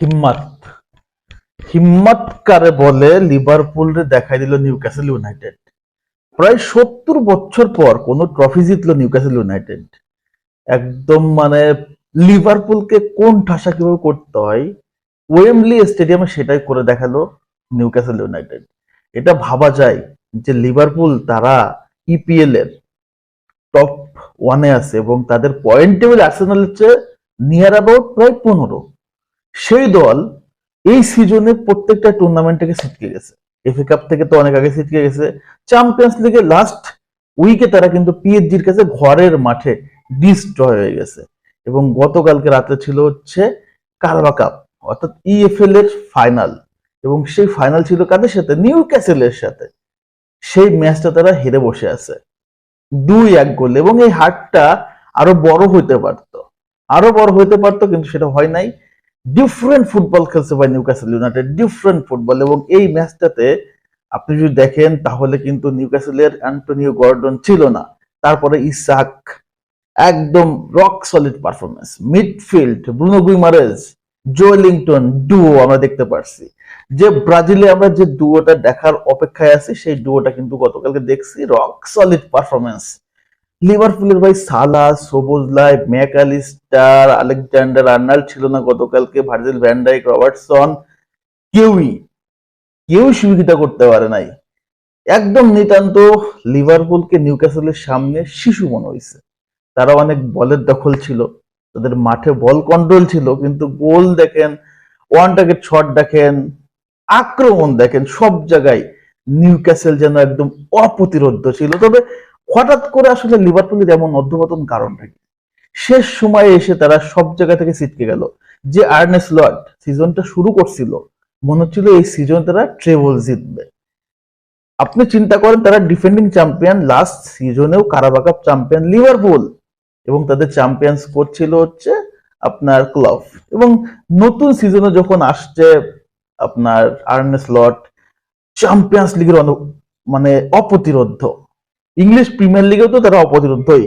হিম্মত। হিম্মত কারে বলে? লিভারপুল দেখাই দিল নিউক্যাসল ইউনাইটেড। প্রায় সত্তর বছর পর কোন ট্রফি জিতলো নিউক্যাসল ইউনাইটেড। একদম মানে লিভারপুলকে কোন ঠাসা কীভাবে করতে হয়? ওয়েমলি স্টেডিয়ামে সেটাই করে দেখাল নিউক্যাসল ইউনাইটেড। এটা ভাবা যায় যে লিভারপুল তারা ইপিএল এর টপ ওয়ানে আছে এবং তাদের পয়েন্ট টেবিল আর্সেনালের চেয়ে নিয়ার অ্যাবাউট প্রায় পনেরো। সেই দল এই সিজনে প্রত্যেকটা টুর্নামেন্ট থেকে ছিটকে গেছে। এফএ কাপ থেকে তো অনেক আগে ছিটকে গেছে। চ্যাম্পিয়ন্স লিগের লাস্ট উইকে তারা কিন্তু পিএইচজির কাছে ঘরের মাঠে ডিস্ট্রয় হয়ে গেছে। এবং গতকালকে রাতে ছিল হচ্ছে কারবা কাপ অর্থাৎ ইএফএল এর ফাইনাল এবং সেই ফাইনাল ছিল কাদের সাথে? নিউ ক্যাসেলের সাথে। সেই ম্যাচটা তারা হেরে বসে আছে। দুই এক গোল। এবং এই হারটা আরও বড় হইতে পারতো। আরও বড় হইতে পারতো, কিন্তু সেটা হয় নাই। ডিফারেন্ট ফুটবল খেলছে ভাই নিউক্যাসল ইউনাইটেড ডিফারেন্ট ফুটবল এবং এই ম্যাচটাতে আপনি যদি দেখেন তাহলে কিন্তু নিউক্যাসলের অ্যান্টোনিও গর্ডন ছিল না। তারপরে ইসাক একদম rock solid performance midfield Bruno Guimaraes Joelinton duo আমরা দেখতে পারছি। যে ব্রাজিলে আমরা যে ডুয়োটা দেখার অপেক্ষায় আছি, সেই ডুয়োটা কিন্তু গতকালকে দেখছি রক সলিড পারফরমেন্স লিভারপুলের ভাই সালা সবুজলাই ম্যাকালিস্টার, আলেকজান্ডার আর্নাল্ড ছিল না গতকালকে, ভার্জিল ভ্যান্ডাইক রবার্টসন। কেউই কেউ সুবিধা করতে পারে নাই। একদম নিতান্ত লিভারপুলকে নিউক্যাসলের সামনে শিশু মনে হয়েছে তারা অনেক বলের দখল ছিল, তাদের মাঠে বল কন্ট্রোল ছিল, কিন্তু গোল দেখেন, ওয়ান টার্গেট শট দেখেন, আক্রমণ দেখেন, সব জায়গায় নিউক্যাসেল যেন একদম অপ্রতিরোধ ছিল। তবে হঠাৎ করে আসলে লিভারপুলের এমন অধ্যপতন কারণটা কি? শেষ সময়ে এসে তারা সব জায়গা থেকে ছিটকে গেল। যে আর্নেস লর্ড সিজনটা শুরু করছিল, মনে হচ্ছিল এই সিজন তারা ট্রেবল জিতবে। আপনি চিন্তা করেন, তারা ডিফেন্ডিং চ্যাম্পিয়ন লাস্ট সিজনেও কারাবা কাপ চ্যাম্পিয়ন লিভারপুল এবং তাদের চ্যাম্পিয়ন্স করছিল হচ্ছে আপনার ক্লাব এবং নতুন সিজনে যখন আসছে আপনার আর্নেস লট চ্যাম্পিয়ন্স লিগের মানে অপ্রতিরোধ। ইংলিশ প্রিমিয়ার লিগেও তো তারা অপ্রতিরোধই।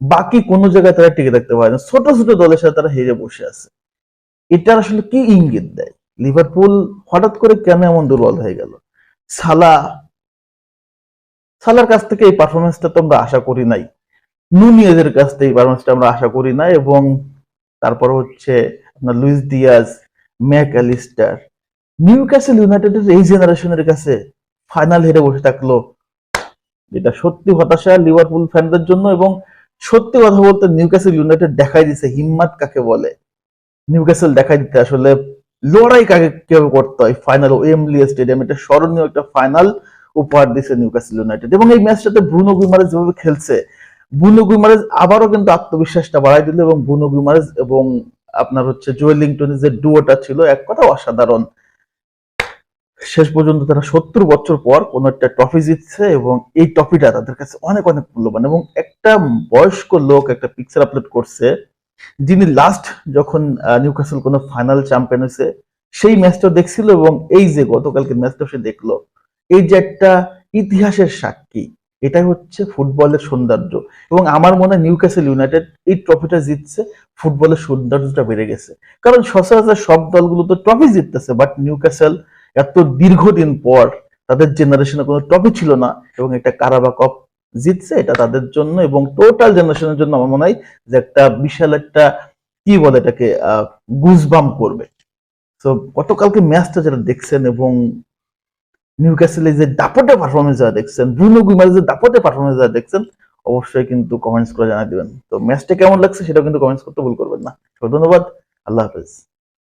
বাকি কোনো জায়গায় তারা টিকে থাকতে পারে না। ছোট ছোট দলের সাথে তারা হেরে বসে আছে। এটার আসলে কি ইঙ্গিত দেয়? লিভারপুল হঠাৎ করে কেন এমন দুর্বল হয়ে গেল? সালা, সালার কাছ থেকে এই পারফরমেন্সটা তো আমরা আশা করি নাই। নুনিয়েজের কাছ থেকে এই পারফরমেন্সটা আমরা আশা করি না এবং তারপর হচ্ছে আপনার Luis Diaz Mac Allister Newcastle ইউনাইটেডের এই জেনারেশনের কাছে ফাইনাল হেরে বসে থাকল এটা সত্যি হতাশা লিভারপুল ফ্যানদের জন্য এবং সত্যি কথা বলতে নিউক্যাসল ইউনাইটেড দেখাই দিছে, হিম্মত কাকে বলে? নিউক্যাসল দেখাই দিতে আসলে লড়াই কাকে কীভাবে করতে হয়? ফাইনাল ওয়েমলি স্টেডিয়াম এটা স্মরণীয় একটা ফাইনাল উপহার দিছে নিউক্যাসল ইউনাইটেড এবং এই ম্যাচটাতে ব্রুনো গুইমারেজ যেভাবে খেলছে ব্রুনো গুইমারেজ আবারও কিন্তু আত্মবিশ্বাসটা বাড়াই দিল এবং ব্রুনো গুইমারেজ এবং আপনার হচ্ছে জুয়েলিংটনের যে ডুয়োটা ছিল, এক কথা অসাধারণ। শেষ পর্যন্ত তারা সত্তর বছর পর কোন একটা ট্রফি জিতছে এবং এই ট্রফিটা তাদের কাছে অনেক অনেক মূল্যবান এবং একটা বয়স্ক লোক, একটা পিকচার আপলোড করছে, যিনি লাস্ট যখন নিউক্যাসল কোনো ফাইনাল চ্যাম্পিয়ন হয়েছে, সেই ম্যাচটা দেখছিল এবং এই যে গতকালকে ম্যাচটা সে দেখল, এই যে একটা ইতিহাসের সাক্ষী, এটাই হচ্ছে ফুটবলের সৌন্দর্য এবং আমার মনে হয় নিউক্যাসল ইউনাইটেড এই ট্রফিটা জিতছে, ফুটবলের সৌন্দর্যটা বেড়ে গেছে। কারণ সচরাচর সব দলগুলো তো ট্রফি জিততেছে বাট নিউক্যাসল এত দীর্ঘদিন পর তাদের জেনারেশনে কোনো ট্রফি ছিল না এবং একটা কারাবা কাপ জিতছে, এটা তাদের জন্য এবং টোটাল জেনারেশনের জন্য আমার মনে হয় যে একটা বিশাল একটা, কি বলে এটাকে গুজবাম করবে। তো গতকালকে ম্যাচটা যারা দেখছেন এবং নিউ নিউক্যাসেলের যে দাপটে পারফরমেন্স যারা দেখছেন ব্রুনো গুইমারের যে দাপটে পারফরমেন্স যারা দেখছেন, অবশ্যই কিন্তু কমেন্টস করে জানা দিবেন। তো ম্যাচটা কেমন লাগছে সেটাও কিন্তু কমেন্টস করতে ভুল করবেন না। ধন্যবাদ, আল্লাহ হাফেজ।